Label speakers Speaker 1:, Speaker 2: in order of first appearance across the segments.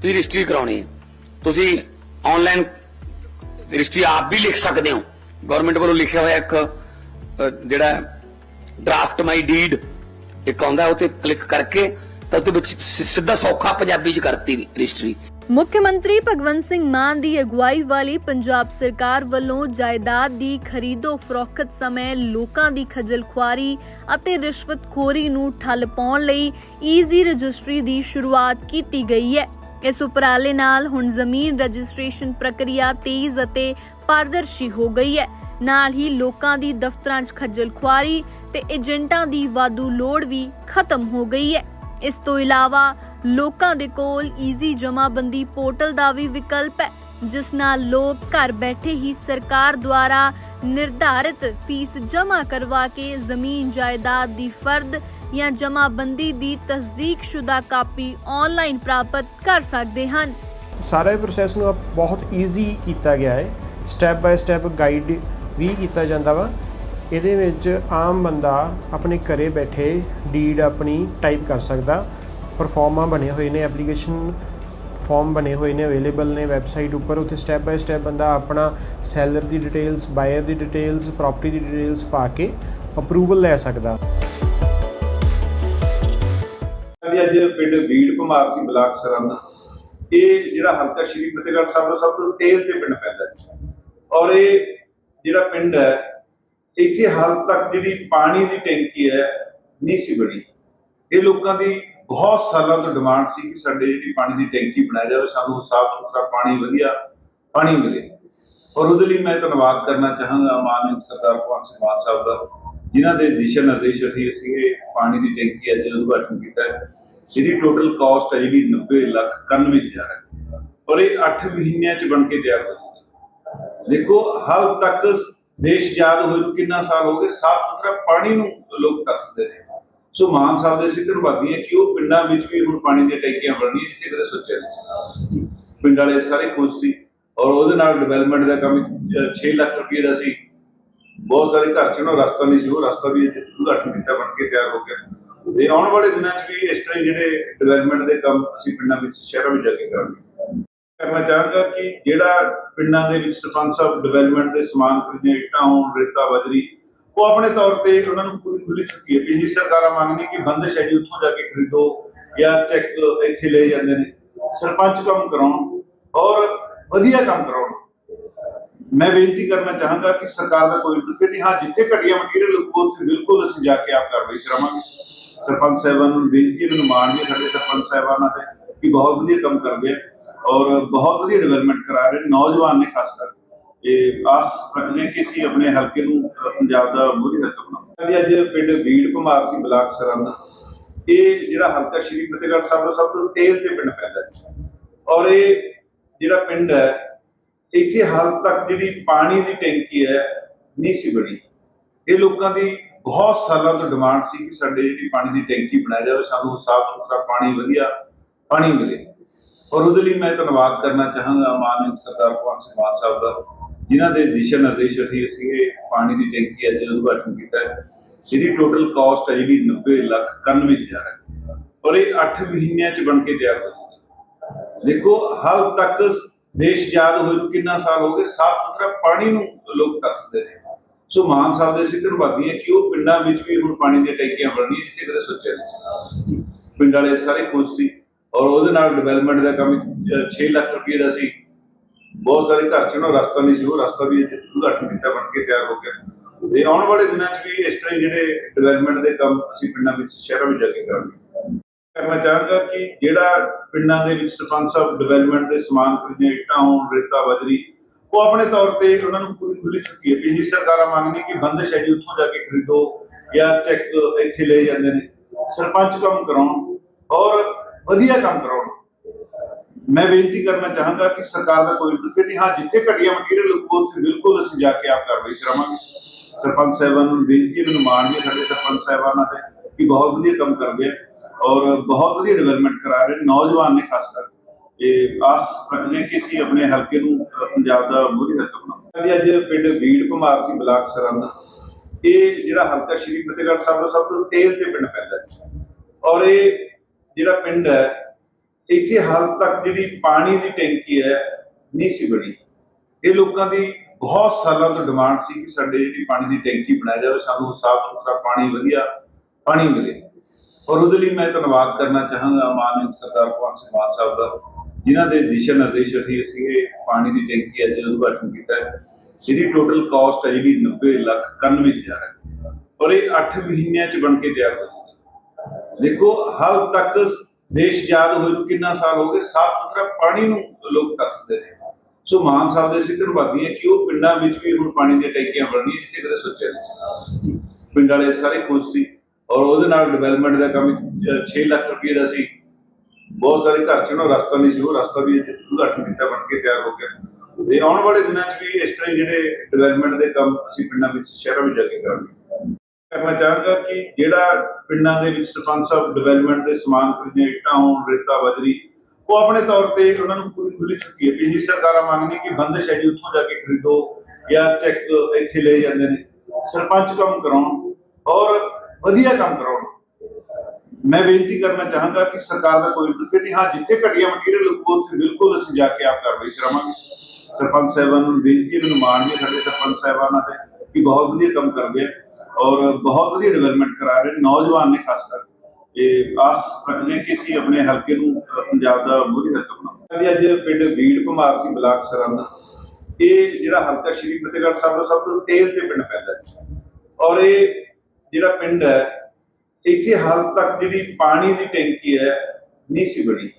Speaker 1: ਤੁਸੀਂ ਰਜਿਸਟਰੀ ਕਰਾਉਣੀ ਹੈ। ਤੁਸੀਂ ਆਨਲਾਈਨ ਰਜਿਸਟਰੀ ਆਪ ਵੀ ਲਿਖ ਸਕਦੇ ਹੋ। ਗਵਰਨਮੈਂਟ ਵੱਲੋਂ ਲਿਖਿਆ ਹੋਇਆ ਇੱਕ ਜਿਹੜਾ ਡਰਾਫਟ ਮਾਈ ਡੀਡ ਇੱਕ ਆਉਂਦਾ, ਉਹ ਤੇ ਕਲਿੱਕ ਕਰਕੇ ਤਾਂ ਉਹਦੇ ਵਿੱਚ ਸਿੱਧਾ ਸੌਖਾ ਪੰਜਾਬੀ ਚ ਕਰਤੀ ਰਜਿਸਟਰੀ।
Speaker 2: ਮੁੱਖ ਮੰਤਰੀ ਭਗਵੰਤ ਸਿੰਘ ਮਾਨ ਦੀ ਅਗਵਾਈ ਵਾਲੀ ਪੰਜਾਬ ਸਰਕਾਰ ਵੱਲੋਂ ਜਾਇਦਾਦ ਦੀ ਖਰੀਦੋ ਫਰੋਖਤ ਸਮੇਂ ਲੋਕਾਂ ਦੀ ਖੱਜਲ ਖੁਆਰੀ ਅਤੇ ਰਿਸ਼ਵਤਖੋਰੀ ਨੂੰ ਠੱਲ ਪਾਉਣ ਲਈ ਈਜ਼ੀ ਰਜਿਸਟਰੀ ਦੀ ਸ਼ੁਰੂਆਤ ਕੀਤੀ ਗਈ ਹੈ। ਇਸ ਉਪਰਾਲੇ ਨਾਲ ਹੁਣ ਜ਼ਮੀਨ ਰਜਿਸਟ੍ਰੇਸ਼ਨ ਪ੍ਰਕਿਰਿਆ ਤੇਜ਼ ਅਤੇ ਪਾਰਦਰਸ਼ੀ ਹੋ ਗਈ ਹੈ। ਨਾਲ ਹੀ ਲੋਕਾਂ ਦੀ ਦਫ਼ਤਰਾਂ 'ਚ ਖੱਜਲ ਖੁਆਰੀ ਤੇ ਏਜੰਟਾਂ ਦੀ ਵਾਧੂ ਲੋੜ ਵੀ ਖਤਮ ਹੋ ਗਈ ਹੈ। ਇਸ ਤੋਂ ਇਲਾਵਾ ਲੋਕਾਂ ਦੇ ਕੋਲ ਈਜ਼ੀ ਜਮਾਬੰਦੀ ਪੋਰਟਲ ਦਾ ਵੀ ਵਿਕਲਪ ਹੈ, ਜਿਸ ਨਾਲ ਲੋਕ ਘਰ ਬੈਠੇ ਹੀ ਸਰਕਾਰ ਦੁਆਰਾ ਨਿਰਧਾਰਿਤ ਫੀਸ ਜਮ੍ਹਾਂ ਕਰਵਾ ਕੇ ਜ਼ਮੀਨ ਜਾਇਦਾਦ ਦੀ ਫਰਦ ਜਾਂ ਜਮਾਬੰਦੀ ਦੀ ਤਸਦੀਕਸ਼ੁਦਾ ਕਾਪੀ ਆਨਲਾਈਨ ਪ੍ਰਾਪਤ ਕਰ ਸਕਦੇ ਹਨ।
Speaker 3: ਸਾਰਾ ਪ੍ਰੋਸੈਸ ਨੂੰ ਬਹੁਤ ਈਜ਼ੀ ਕੀਤਾ ਗਿਆ ਹੈ। ਸਟੈਪ ਬਾਈ ਸਟੈਪ ਗਾਈਡ ਵੀ ਕੀਤਾ ਜਾਂਦਾ ਵਾ। ਇਹਦੇ ਵਿੱਚ ਆਮ ਬੰਦਾ ਆਪਣੇ ਘਰੇ ਬੈਠੇ ਡੀਡ ਆਪਣੀ ਟਾਈਪ ਕਰ ਸਕਦਾ। ਪਰਫਾਰਮਾ ਬਣੇ ਹੋਏ ਨੇ ਐਪਲੀਕੇਸ਼ਨ ਫਾਰਮ ਬਣੇ ਹੋਏ ਨੇ ਅਵੇਲੇਬਲ ਨੇ ਵੈਬਸਾਈਟ ਉੱਪਰ। ਉੱਥੇ ਸਟੈਪ ਬਾਈ ਸਟੈਪ ਬੰਦਾ ਆਪਣਾ ਸੈਲਰ ਦੀ ਡਿਟੇਲਸ ਬਾਇਰ ਦੀ ਡਿਟੇਲਸ ਪ੍ਰਾਪਰਟੀ ਦੀ ਡਿਟੇਲਸ ਪਾ ਕੇ ਅਪਰੂਵਲ ਲੈ ਸਕਦਾ।
Speaker 4: ਜੀ ਅੱਜ ਪਿੰਡ ਬੀੜ ਕੁਮਾਰ ਸੀ, ਬਲਾਕ ਸਰੰਦ, ਇਹ ਜਿਹੜਾ ਹਲਕਾ ਸ਼੍ਰੀ ਫਤਿਹਗੜ੍ਹ ਸਾਹਿਬ ਦਾ ਸਭ ਤੋਂ ਤੇਲ ਤੇ ਪਿੰਡ ਪੈਂਦਾ ਹੈ ਔਰ ਇਹ ਜਿਹੜਾ ਪਿੰਡ ਹੈ, ਇੱਥੇ ਹਾਲ ਤੱਕ ਜਿਹੜੀ ਪਾਣੀ ਦੀ ਟੈਂਕੀ ਹੈ, ਨਹੀਂ ਸੀ ਬਣੀ। ਇਹ ਲੋਕਾਂ ਦੀ ਬਹੁਤ ਸਾਲਾਂ ਤੋਂ ਡਿਮਾਂਡ ਸੀ ਕਿ ਸਾਡੇ ਜਿਹੜੀ ਪਾਣੀ ਦੀ ਟੈਂਕੀ ਬਣਾਈ ਜਾਵੇ, ਸਾਨੂੰ ਸਾਫ਼ ਸੁਥਰਾ ਪਾਣੀ ਵਧੀਆ ਪਾਣੀ ਮਿਲੇ। ਔਰ ਉਹਦੇ ਲਈ ਮੈਂ ਧੰਨਵਾਦ ਕਰਨਾ ਚਾਹਾਂਗਾ ਮਾਨਯੋਗ ਸਰਦਾਰ ਭਗਵੰਤ ਸਿੰਘ ਮਾਨ ਸਾਹਿਬ ਦਾ। ਜਿਨ੍ਹਾਂ ਦੇ ਦਿਸ਼ਾ ਨਿਰਦੇਸ਼ ਹੇਠ ਅਸੀਂ ਪਾਣੀ ਦੀ ਟੈਂਕੀ ਅੱਜ ਉਦਘਾਟਨ ਕੀਤਾ ਹੈ। ਜਿਹਦੀ ਟੋਟਲ ਕਾਸਟ ਹੈ ਜਿਹੜੀ 90 ਲੱਖ 91 ਹਜ਼ਾਰ ਹੈ। ਔਰ ਇਹ 8 ਮਹੀਨਿਆਂ ਚ ਬਣ ਕੇ ਤਿਆਰ ਹੋ ਦੇਖੋ, ਹਾਲ ਤੱਕ ਦੇਸ਼ ਆਜ਼ਾਦ ਹੋਏ ਨੂੰ ਕਿੰਨਾ ਸਾਲ ਹੋ ਗਏ, ਸਾਫ਼ ਸੁਥਰਾ ਪਾਣੀ ਨੂੰ ਲੋਕ ਤਰਸਦੇ ਨੇ। ਸੋ ਮਾਨ ਸਾਹਿਬ ਦੇ ਅਸੀਂ ਧੰਨਵਾਦੀ ਹੈ ਕਿ ਉਹ ਪਿੰਡਾਂ ਵਿੱਚ ਵੀ ਹੁਣ ਪਾਣੀ ਦੀਆਂ ਟੈਂਕੀਆਂ ਬਣਨੀਆਂ, ਜਿੱਥੇ ਕਦੇ ਸੋਚਿਆ ਨਹੀਂ ਸੀ। ਪਿੰਡ ਵਾਲੇ ਸਾਰੇ ਖੁਸ਼ ਸੀ। ਔਰ ਉਹਦੇ ਨਾਲ ਡਿਵੈਲਪਮੈਂਟ ਦਾ ਕੰਮ 6 ਲੱਖ ਰੁਪਏ ਦਾ ਸੀ। ਬਹੁਤ ਸਾਰੇ ਘਰ ਚ ਨਾ ਰਸਤਾ ਨਹੀਂ ਸੀ, ਉਹ ਰਸਤਾ ਵੀ ਉਦਘਾਟਨ ਕੀਤਾ, ਬਣ ਕੇ ਤਿਆਰ ਹੋ ਗਿਆ। ਤੇ ਆਉਣ ਵਾਲੇ ਦਿਨਾਂ 'ਚ ਵੀ ਇਸ ਤਰ੍ਹਾਂ ਜਿਹੜੇ ਡਿਵੈਲਪਮੈਂਟ ਦੇ ਕੰਮ ਅਸੀਂ ਪਿੰਡਾਂ ਵਿੱਚ, ਸ਼ਹਿਰਾਂ ਵਿੱਚ ਜਾ ਕੇ ਕਰਾਂਗੇ। ਕਰਨਾ ਚਾਹਾਂਗਾ ਕਿ ਜਿਹੜਾ ਪਿੰਡਾਂ ਦੇ ਵਿੱਚ ਸਰਪੰਚ ਸਾਹਿਬ ਡਿਵੈਲਪਮੈਂਟ ਦੇ ਸਮਾਨ ਖਰੀਦਣੇ, ਇੱਟਾਂ ਹੋਣ, ਰੇਤਾ, ਬਜਰੀ, ਉਹ ਆਪਣੇ ਤੌਰ ਤੇ ਉਹਨਾਂ ਨੂੰ ਪੂਰੀ ਖੁੱਲੀ ਛੁੱਟੀ ਹੈ। ਪਿੰਡੀ ਸਰਕਾਰਾਂ ਮੰਗਣੀ ਕਿ ਬੰਦਸ਼ ਹੈ ਜੀ ਉੱਥੋਂ ਜਾ ਕੇ ਖਰੀਦੋ ਜਾਂ ਚੈੱਕ ਇੱਥੇ ਲੈ ਜਾਂਦੇ ਨੇ। ਸਰਪੰਚ ਕੰਮ ਕਰਾਉਣ ਔਰ ਵਧੀਆ ਕੰਮ ਕਰਾਉਣ। ਮੈਂ ਬੇਨਤੀ ਕਰਨਾ ਚਾਹਾਂਗਾ ਕਿ ਸਰਕਾਰ ਦਾ ਕੋਈ ਇੰਟਰਫੇਅਰ ਨਹੀਂ, ਹਾਂ, ਜਿੱਥੇ ਘਟੀਆ ਮਟੀਰੀਅਲ ਉੱਥੇ ਬਿਲਕੁਲ ਅਸੀਂ ਜਾ ਕੇ ਆਪ ਕਾਰਵਾਈ ਕਰਾਵਾਂਗੇ। ਸਰਪੰਚ ਸਾਹਿਬਾਨ ਨੂੰ ਬੇਨਤੀ ਹੈ, ਮੈਨੂੰ ਮਾਣ ਵੀ ਸਾਡੇ ਸਰਪੰਚ ਸਾਹਿਬਾਨਾਂ ਤੇ ਕਿ ਬਹੁਤ ਵਧੀਆ ਕੰਮ ਕਰਦੇ ਆ ਔਰ ਬਹੁਤ ਵਧੀਆ ਡਿਵੈਲਪਮੈਂਟ ਕਰਾ ਰਹੇ ਨੌਜਵਾਨ ਨੇ ਖਾਸ ਕਰ। ਇਹ ਆਸ ਰੱਖਦੇ ਹਾਂ ਕਿ ਅਸੀਂ ਆਪਣੇ ਹਲਕੇ ਨੂੰ ਪੰਜਾਬ ਦਾ ਮੋਹਰੀ ਹਲਕਾ ਬਣਾਵਾਂਗੇ ਅੱਜ ਪਿੰਡ ਵੀੜ ਕੁਮਾਰ ਸੀ ਬਲਾਕ ਸਰੰਦ ਇਹ ਜਿਹੜਾ ਹਲਕਾ ਸ਼੍ਰੀ ਫਤਿਹਗੜ੍ਹ ਸਾਹਿਬ ਦਾ ਸਭ ਤੋਂ ਤੇਲ ਤੇ ਪਿੰਡ ਪੈਂਦਾ ਔਰ ਇਹ ਜਿਹੜਾ ਪਿੰਡ ਹੈ ਇੱਥੇ ਹਾਲ ਤੱਕ ਜਿਹੜੀ ਪਾਣੀ ਦੀ ਟੈਂਕੀ ਹੈ, ਨਹੀਂ ਸੀ ਬਣੀ। ਇਹ ਲੋਕਾਂ ਦੀ ਬਹੁਤ ਸਾਲਾਂ ਤੋਂ ਡਿਮਾਂਡ ਸੀ ਕਿ ਸਾਡੇ ਜਿਹੜੀ ਪਾਣੀ ਦੀ ਟੈਂਕੀ ਬਣਾਈ ਜਾਵੇ। ਸਾਨੂੰ ਸਾਫ਼ ਸੁਥਰਾ ਪਾਣੀ, ਵਧੀਆ ਪਾਣੀ ਮਿਲੇ। ਔਰ ਉਹਦੇ ਲਈ ਮੈਂ ਧੰਨਵਾਦ ਕਰਨਾ ਚਾਹਾਂਗਾ ਮਾਨਯੋਗ ਸਰਦਾਰ ਭਗਵੰਤ ਸਿੰਘ ਮਾਨ ਸਾਹਿਬ ਦਾ, ਜਿਨ੍ਹਾਂ ਦੇ ਦਿਸ਼ਾ ਨਿਰਦੇਸ਼ ਅਸੀਂ ਅਸੀਂ ਇਹ ਪਾਣੀ ਦੀ ਟੈਂਕੀ ਅੱਜ ਉਦਘਾਟਨ ਕੀਤਾ ਹੈ। ਜਿਹਦੀ ਟੋਟਲ ਕਾਸਟ ਹੈ ਜਿਹੜੀ 90 ਲੱਖ 91 ਹਜ਼ਾਰ ਹੈ। ਔਰ ਇਹ 8 ਮਹੀਨਿਆਂ ਚ ਬਣ ਕੇ ਤਿਆਰ ਹੋ ਜਾਊਗੀ ਦੇਖੋ, ਹਾਲ ਤੱਕ ਦੇਸ਼ ਆਜ਼ਾਦ ਹੋਏ ਨੂੰ ਕਿੰਨਾ ਸਾਲ ਹੋ ਗਏ, ਸਾਫ਼ ਸੁਥਰਾ ਪਾਣੀ ਨੂੰ ਲੋਕ ਤਰਸਦੇ ਨੇ। ਸੋ ਮਾਨ ਸਾਹਿਬ ਦੇ ਅਸੀਂ ਧੰਨਵਾਦੀ ਹੈ ਕਿ ਉਹ ਪਿੰਡਾਂ ਵਿੱਚ ਵੀ ਹੁਣ ਪਾਣੀ ਦੀਆਂ ਟੈਂਕੀਆਂ ਬਣਨੀਆਂ, ਜਿੱਥੇ ਕਦੇ ਸੋਚਿਆ ਨਹੀਂ ਸੀ। ਪਿੰਡ ਵਾਲੇ ਸਾਰੇ ਖੁਸ਼ ਸੀ ਔਰ ਉਹਦੇ ਨਾਲ ਡਿਵੈਲਪਮੈਂਟ ਦਾ ਕੰਮ 6 ਲੱਖ ਰੁਪਏ ਦਾ ਸੀ। ਬਹੁਤ ਸਾਰੇ ਘਰ ਚ ਨਾ ਰਸਤਾ ਨਹੀਂ ਸੀ, ਉਹ ਰਸਤਾ ਵੀ ਉਦਘਾਟਨ ਕੀਤਾ, ਬਣ ਕੇ ਤਿਆਰ ਹੋ ਗਿਆ। ਤੇ ਆਉਣ ਵਾਲੇ ਦਿਨਾਂ 'ਚ ਵੀ ਇਸ ਤਰ੍ਹਾਂ ਜਿਹੜੇ ਡਿਵੈਲਪਮੈਂਟ ਦੇ ਕੰਮ ਅਸੀਂ ਪਿੰਡਾਂ ਵਿੱਚ, ਸ਼ਹਿਰਾਂ ਵਿੱਚ ਜਾ ਕੇ ਕਰਾਂਗੇ। ਕਰਨਾ ਚਾਹਾਂਗਾ ਕਿ ਜਿਹੜਾ ਪਿੰਡਾਂ ਦੇ ਵਿੱਚ ਸਰਪੰਚ ਸਾਹਿਬ ਡਿਵੈਲਪਮੈਂਟ ਦੇ ਸਮਾਨ ਖਰੀਦਣੇ ਇੱਟਾਂ ਹੋਣ, ਰੇਤਾ ਬਜਰੀ, ਉਹ ਆਪਣੇ ਤੌਰ ਤੇ ਉਹਨਾਂ ਨੂੰ ਪੂਰੀ ਖੁੱਲੀ ਛੁੱਟੀ ਹੈ। ਪਿੰਡੀ ਸਰਕਾਰਾਂ ਮੰਗਣੀ ਕਿ ਬੰਦਸ਼ ਹੈ ਜੀ ਉੱਥੋਂ ਜਾ ਕੇ ਖਰੀਦੋ ਜਾਂ ਚੈੱਕ ਇੱਥੇ ਲੈ ਜਾਂਦੇ ਨੇ। ਸਰਪੰਚ ਕੰਮ ਕਰਾਉਣ ਔਰ ਵਧੀਆ ਕੰਮ ਕਰਾਉਣ। ਮੈਂ ਬੇਨਤੀ ਕਰਨਾ ਚਾਹਾਂਗਾ ਕਿ ਸਰਕਾਰ ਦਾ ਕੋਈ ਇੰਟਰਫੇਅਰ ਨਹੀਂ। ਹਾਂ, ਜਿੱਥੇ ਘਟੀਆ ਮਟੀਰੀਅਲ ਉੱਥੇ ਬਿਲਕੁਲ ਅਸੀਂ ਜਾ ਕੇ ਆਪ ਕਾਰਵਾਈ ਕਰਾਵਾਂਗੇ। ਸਰਪੰਚ ਸਾਹਿਬਾਨ ਨੂੰ ਬੇਨਤੀ ਮੈਨੂੰ ਮਾਣ ਸਾਡੇ ਸਰਪੰਚ ਸਾਹਿਬਾਨਾਂ ਤੇ ਕਿ ਬਹੁਤ ਵਧੀਆ ਕੰਮ ਕਰਦੇ ਆ ਔਰ ਬਹੁਤ ਵਧੀਆ ਡਿਵੈਲਪਮੈਂਟ ਕਰਾ ਰਹੇ ਨੌਜਵਾਨ ਨੇ ਖਾਸ ਕਰ। ਇਹ ਆਸ ਰੱਖਦੇ ਹਾਂ ਕਿ ਅਸੀਂ ਆਪਣੇ ਹਲਕੇ ਨੂੰ ਪੰਜਾਬ ਦਾ ਮੋਹਰੀ ਹਲਕਾ ਬਣਾਵਾਂਗੇ ਅੱਜ ਪਿੰਡ ਬੀੜ ਕੁਮਾਰ ਸੀ, ਬਲਾਕ ਸਰੰਦ ਇਹ ਜਿਹੜਾ ਹਲਕਾ ਸ਼੍ਰੀ ਫਤਿਹਗੜ੍ਹ ਸਾਹਿਬ ਦਾ ਸਭ ਤੋਂ ਤੇਲ ਤੇ ਪਿੰਡ ਪੈਂਦਾ ਹੈ। ਔਰ ਇਹ ਜਿਹੜਾ ਪਿੰਡ ਹੈ, ਇੱਥੇ ਹਾਲ ਤੱਕ ਜਿਹੜੀ ਪਾਣੀ ਦੀ ਟੈਂਕੀ ਹੈ, ਨਹੀਂ ਸੀ ਬਣੀ। ਇਹ ਲੋਕਾਂ ਦੀ ਬਹੁਤ ਸਾਲਾਂ ਤੋਂ ਡਿਮਾਂਡ ਸੀ ਕਿ ਸਾਡੇ ਜਿਹੜੀ ਪਾਣੀ ਦੀ ਟੈਂਕੀ ਬਣਾਇਆ ਜਾਵੇ। ਸਾਨੂੰ ਸਾਫ਼ ਸੁਥਰਾ ਪਾਣੀ ਵਧੀਆ ਪਾਣੀ ਮਿਲੇ। ਔਰ ਉਹਦੇ ਲਈ ਮੈਂ ਧੰਨਵਾਦ ਕਰਨਾ ਚਾਹਾਂਗਾ ਮਾਨਯੋਗ ਸਰਦਾਰ ਭਗਵੰਤ ਸਿੰਘ ਮਾਨ ਸਾਹਿਬ ਦਾ, ਜਿਨ੍ਹਾਂ ਦੇ ਦਿਸ਼ਾ ਨਿਰਦੇਸ਼ ਹੇਠ ਅਸੀਂ ਇਹ ਪਾਣੀ ਦੀ ਟੈਂਕੀ ਅੱਜ ਉਦਘਾਟਨ ਕੀਤਾ ਹੈ। ਜਿਹਦੀ ਟੋਟਲ ਕਾਸਟ ਹੈ ਜਿਹੜੀ 90 ਲੱਖ 91 ਹਜ਼ਾਰ ਹੈ। ਔਰ ਇਹ 8 ਮਹੀਨਿਆਂ ਚ ਬਣ ਕੇ ਤਿਆਰ ਹੋ ਜਾਊਗੀ। ਦੇਖੋ, ਹਾਲ ਤੱਕ ਦੇਸ਼ ਆਜ਼ਾਦ ਹੋਏ ਨੂੰ ਕਿੰਨਾ ਸਾਲ ਹੋ ਗਏ, ਸਾਫ਼ ਸੁਥਰਾ ਪਾਣੀ ਨੂੰ ਲੋਕ ਤਰਸਦੇ ਨੇ। ਸੋ ਮਾਨ ਸਾਹਿਬ ਦੇ ਅਸੀਂ ਧੰਨਵਾਦੀ ਹੈ ਕਿ ਉਹ ਪਿੰਡਾਂ ਵਿੱਚ ਵੀ ਹੁਣ ਪਾਣੀ ਦੀਆਂ ਟੈਂਕੀਆਂ ਬਣਨੀਆਂ, ਜਿੱਥੇ ਕਦੇ ਸੋਚਿਆ ਨਹੀਂ ਸੀ। ਪਿੰਡ ਵਾਲੇ ਸਾਰੇ ਖੁਸ਼ ਸੀ। ਔਰ ਉਹਦੇ ਨਾਲ ਡਿਵੈਲਪਮੈਂਟ ਦਾ ਕੰਮ 6 ਲੱਖ ਰੁਪਏ ਦਾ ਸੀ। ਬਹੁਤ ਸਾਰੇ ਘਰ ਚ ਉਹ ਰਸਤਾ ਨਹੀਂ ਸੀ, ਉਹ ਰਸਤਾ ਵੀ ਉਦਘਾਟਨ ਕੀਤਾ, ਬਣ ਕੇ ਤਿਆਰ ਹੋ ਗਿਆ। ਤੇ ਆਉਣ ਵਾਲੇ ਦਿਨਾਂ 'ਚ ਵੀ ਇਸ ਤਰ੍ਹਾਂ ਜਿਹੜੇ ਡਿਵੈਲਪਮੈਂਟ ਦੇ ਕੰਮ ਅਸੀਂ ਪਿੰਡਾਂ ਵਿੱਚ, ਸ਼ਹਿਰਾਂ ਵਿੱਚ ਜਾ ਕੇ ਕਰਾਂਗੇ। ਕਰਨਾ ਚਾਹਾਂਗਾ ਕਿ ਜਿਹੜਾ ਪਿੰਡਾਂ ਦੇ ਵਿੱਚ ਸਰਪੰਚ ਸਾਹਿਬ ਡਿਵੈਲਪਮੈਂਟ ਦੇ ਸਮਾਨ ਖਰੀਦਦੇ ਇੱਟਾਂ ਹੋਣ, ਰੇਤਾ, ਬਜਰੀ, ਉਹ ਆਪਣੇ ਤੌਰ ਤੇ ਉਹਨਾਂ ਨੂੰ ਪੂਰੀ ਖੁੱਲੀ ਛੁੱਟੀ ਹੈ। ਵੀ ਜੀ ਸਰਕਾਰਾਂ ਮੰਗਣੀ ਕਿ ਬੰਦਸ਼ ਹੈ ਜੀ ਉੱਥੋਂ ਜਾ ਕੇ ਖਰੀਦੋ ਜਾਂ ਚੈੱਕ ਇੱਥੇ ਲੈ ਜਾਂਦੇ ਨੇ। ਸਰਪੰਚ ਕੰਮ ਕਰਾਉਣ। ਔਰ ਵਧੀਆ ਕੰਮ ਕਰਾਉਣ। ਮੈਂ ਬੇਨਤੀ ਕਰਨਾ ਚਾਹਾਂਗਾ ਕਿ ਸਰਕਾਰ ਦਾ ਕੋਈ ਇੰਟਰਫੇਅਰ ਨਹੀਂ। ਹਾਂ, ਜਿੱਥੇ ਘਟੀਆ ਮਟੀਰੀਅਲ ਉੱਥੇ ਬਿਲਕੁਲ ਅਸੀਂ ਜਾ ਕੇ ਆਪ ਕਾਰਵਾਈ ਕਰਾਵਾਂਗੇ। ਸਰਪੰਚ ਸਾਹਿਬਾਨ ਨੂੰ ਬੇਨਤੀ ਹੈ, ਮੈਨੂੰ ਮਾਣ ਵੀ ਸਾਡੇ ਸਰਪੰਚ ਸਾਹਿਬਾਨਾਂ ਤੇ ਕਿ ਬਹੁਤ ਵਧੀਆ ਕੰਮ ਕਰਦੇ ਆ ਔਰ ਬਹੁਤ ਵਧੀਆ ਡਿਵੈਲਪਮੈਂਟ ਕਰਾ ਰਹੇ ਨੇ। ਨੌਜਵਾਨ ਨੇ ਖਾਸ ਕਰ। ਇਹ ਆਸ ਰੱਖਦੇ ਕਿ ਅਸੀਂ ਆਪਣੇ ਹਲਕੇ ਨੂੰ ਪੰਜਾਬ ਦਾ ਮੋਹਰੀ ਹਲਕਾ ਬਣਾਵਾਂਗੇ। ਅੱਜ ਪਿੰਡ ਬੀੜ ਕੁਮਾਰ ਸੀ, ਬਲਾਕ ਸਰੰਦ ਇਹ ਜਿਹੜਾ ਹਲਕਾ ਸ਼੍ਰੀ ਫਤਿਹਗੜ੍ਹ ਸਾਹਿਬ ਦਾ ਸਭ ਤੋਂ ਤੇਲ ਤੇ ਪਿੰਡ ਪੈਂਦਾ ਔਰ ਇਹ ਜਿਹੜਾ ਪਿੰਡ ਹੈ, ਇੱਥੇ ਹਾਲ ਤੱਕ ਜਿਹੜੀ ਪਾਣੀ ਦੀ ਟੈਂਕੀ ਹੈ, ਨਹੀਂ ਸੀ ਬਣੀ।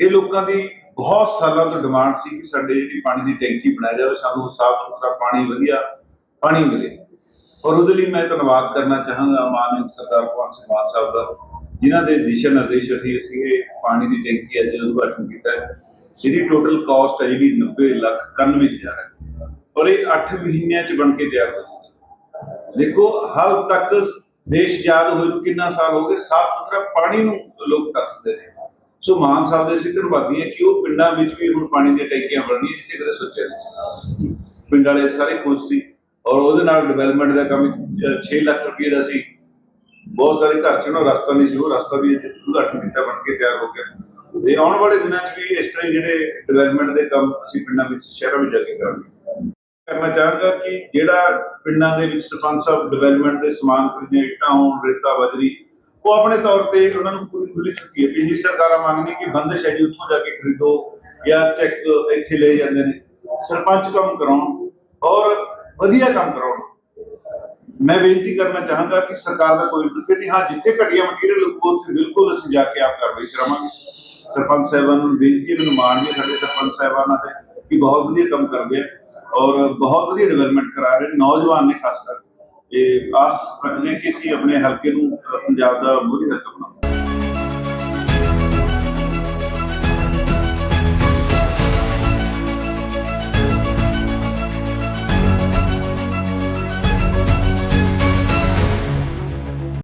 Speaker 4: ਇਹ ਲੋਕਾਂ ਦੀ ਬਹੁਤ ਸਾਲਾਂ ਤੋਂ ਡਿਮਾਂਡ ਸੀ ਕਿ ਸਾਡੇ ਜਿਹੜੀ ਪਾਣੀ ਦੀ ਟੈਂਕੀ ਬਣਾਈ ਜਾਵੇ, ਸਾਨੂੰ ਸਾਫ਼ ਸੁਥਰਾ ਪਾਣੀ ਵਧੀਆ ਪਾਣੀ ਮਿਲੇ। ਔਰ ਉਹਦੇ ਲਈ ਮੈਂ ਧੰਨਵਾਦ ਕਰਨਾ ਚਾਹਾਂਗਾ ਮਾਨਯੋਗ ਸਰਦਾਰ ਭਗਵੰਤ ਸਿੰਘ ਮਾਨ ਸਾਹਿਬ ਦਾ, ਜਿਨ੍ਹਾਂ ਦੇ ਦਿਸ਼ਾ ਨਿਰਦੇਸ਼ ਅਸੀਂ ਅਸੀਂ ਇਹ ਪਾਣੀ ਦੀ ਟੈਂਕੀ ਅੱਜ ਉਦਘਾਟਨ ਕੀਤਾ ਹੈ। ਜਿਹਦੀ ਟੋਟਲ ਕਾਸਟ ਹੈ ਜਿਹੜੀ 90 ਲੱਖ 91 ਹਜ਼ਾਰ। ਹੈ ਔਰ ਇਹ 8 ਮਹੀਨਿਆਂ ਚ ਬਣ ਕੇ ਤਿਆਰ ਹੋ ਦੇਖੋ, ਹਾਲ ਤੱਕ ਦੇਸ਼ ਆਜ਼ਾਦ ਹੋਏ ਕਿੰਨਾ ਸਾਲ ਹੋ ਗਏ, ਸਾਫ਼ ਸੁਥਰਾ ਪਾਣੀ ਨੂੰ ਲੋਕ ਤਰਸਦੇ ਨੇ ਸੋ ਮਾਨ ਸਾਹਿਬ ਦੇ ਅਸੀਂ ਧੰਨਵਾਦੀ ਹੈ ਕਿ ਉਹ ਪਿੰਡਾਂ ਵਿੱਚ ਵੀ ਹੁਣ ਪਾਣੀ ਦੀਆਂ ਟੈਂਕੀਆਂ ਬਣਨੀਆਂ, ਜਿੱਥੇ ਕਦੇ ਸੋਚਿਆ ਨਹੀਂ ਸੀ। ਪਿੰਡ ਵਾਲੇ ਸਾਰੇ ਖੁਸ਼ ਸੀ ਔਰ ਉਹਦੇ ਨਾਲ ਡਿਵੈਲਪਮੈਂਟ ਦਾ ਕੰਮ 6 ਲੱਖ ਰੁਪਏ ਦਾ ਸੀ। ਬਹੁਤ ਸਾਰੇ ਘਰ ਚ ਰਸਤਾ ਨਹੀਂ ਸੀ, ਉਹ ਰਸਤਾ ਵੀ ਉਦਘਾਟਨ ਕੀਤਾ, ਬਣ ਕੇ ਤਿਆਰ ਹੋ ਗਿਆ। ਤੇ ਆਉਣ ਵਾਲੇ ਦਿਨਾਂ 'ਚ ਵੀ ਇਸ ਤਰ੍ਹਾਂ ਹੀ ਜਿਹੜੇ ਡਿਵੈਲਪਮੈਂਟ ਦੇ ਕੰਮ ਅਸੀਂ ਪਿੰਡਾਂ ਵਿੱਚ, ਸ਼ਹਿਰਾਂ ਵਿੱਚ ਜਾ ਕੇ ਕਰਾਂਗੇ। ਕਰਨਾ ਚਾਹਾਂਗਾ ਕਿ ਜਿਹੜਾ ਪਿੰਡਾਂ ਦੇ ਵਿੱਚ ਸਰਪੰਚ ਸਾਹਿਬ ਡਿਵੈਲਪਮੈਂਟ ਦੇ ਸਮਾਨ ਖਰੀਦਦੇ ਇੱਟਾਂ ਹੋਣ, ਰੇਤਾ, ਬਜਰੀ, ਉਹ ਆਪਣੇ ਤੌਰ ਤੇ ਉਹਨਾਂ ਨੂੰ ਪੂਰੀ ਖੁੱਲੀ ਛੁੱਟੀ ਹੈ ਵੀ ਸਰਕਾਰਾਂ ਮੰਗਣੀ ਕਿ ਬੰਦਸ਼ ਹੈ ਉੱਥੋਂ ਜਾ ਕੇ ਖਰੀਦੋ ਜਾਂ ਚੈੱਕ ਇੱਥੇ ਲੈ ਜਾਂਦੇ ਨੇ। ਸਰਪੰਚ ਕੰਮ ਕਰਾਉਣ ਔਰ ਵਧੀਆ ਕੰਮ ਕਰਾਉਣ। ਮੈਂ ਬੇਨਤੀ ਕਰਨਾ ਚਾਹਾਂਗਾ ਕਿ ਸਰਕਾਰ ਦਾ ਕੋਈ ਇੰਟਰਫੇਅਰ ਨਹੀਂ ਹਾਂ, ਜਿੱਥੇ ਘਟੀਆ ਮਟੀਰੀਅਲ ਉੱਥੇ ਬਿਲਕੁਲ ਅਸੀਂ ਜਾ ਕੇ ਆਪ ਕਾਰਵਾਈ ਕਰਾਵਾਂਗੇ। ਸਰਪੰਚ ਸਾਹਿਬਾਨ ਨੂੰ ਬੇਨਤੀ ਮੈਨੂੰ ਮਾਣ ਵੀ ਸਾਡੇ ਸਰਪੰਚ ਸਾਹਿਬਾਨਾਂ ਤੇ ਕਿ ਬਹੁਤ ਵਧੀਆ ਕੰਮ ਕਰਦੇ ਆ ਔਰ ਬਹੁਤ ਵਧੀਆ ਡਿਵੈਲਪਮੈਂਟ ਕਰਾ ਰਹੇ ਨੌਜਵਾਨ ਨੇ ਖਾਸ ਕਰਕੇ ਇਹ ਆਸ ਰੱਖਦੇ ਹਾਂ ਕਿ ਅਸੀਂ ਆਪਣੇ ਹਲਕੇ ਨੂੰ ਪੰਜਾਬ ਦਾ ਮੋਹਰੀ ਹਲਕਾ